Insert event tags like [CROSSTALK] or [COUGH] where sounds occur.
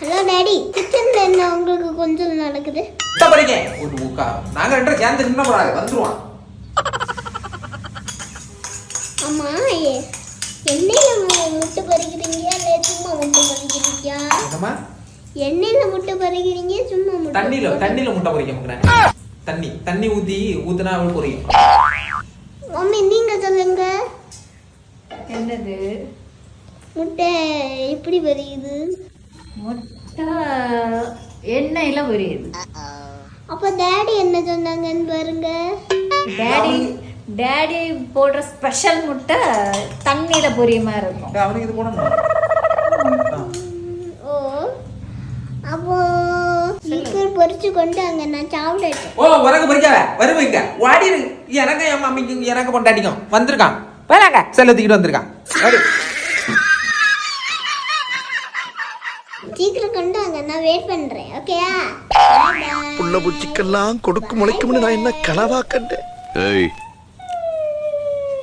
Hello daddy. கிச்சன்ல என்ன உங்களுக்கு கொஞ்சம் நடக்குது. முட்டை பொறிக்க ஒரு உக்கா நாங்க ரெண்டு சேர்ந்து நின்ன போறாங்க. வந்துருவான். ஆமா எ- எண்ணெயில முட்டை பறிக்கிறீங்க இல்ல சும்மா முட்டை பறிக்கிறீங்க என்னம்மா? எண்ணெயில முட்டை பறிக்கிறீங்க சும்மா முட்டை தண்ணியில பறிக்கிறீங்க? தண்ணியில முட்டை பொறிக்க முக்கிறேன். தண்ணி தண்ணி ஊத்தி ஊத்துனா அவள் பொரியும். மம்மி நீங்க சொல்லுங்க. என்னது? முட்டை எப்படி பறிக்குது முட்டை எண்ணெயில பொரியுது அப்ப டாடி என்ன சொன்னாங்கன்னு பாருங்க. டேடி டேடி போடுற ஸ்பெஷல் முட்டை தண்ணியில பொரிய மாதிரி இருக்கும். அவனுக்கு இது போடணும். [LAUGHS] ஓ அப்போ சீக்கிரம் பொரிச்சு கொண்டு அங்க நான் சாப்பிடட்டேன் ஓ உனக்கு பொறிக்காவ வருவீங்க வாடி எனக்கு என் மம்மிக்கு எனக்கு பொண்டாட்டிக்கும் வந்திருக்கான். வேணாங்க செல்ல தூக்கிட்டு வந்திருக்கான். வரு. சீக்கிரம் கொண்டு வாங்க நான் வெயிட் பண்றேன் ஓகேயா புள்ள பூச்சிக்கெல்லாம் கொடுக்கு முளைக்கும்னு நான் என்ன கனவா கண்டேன்? ஏய்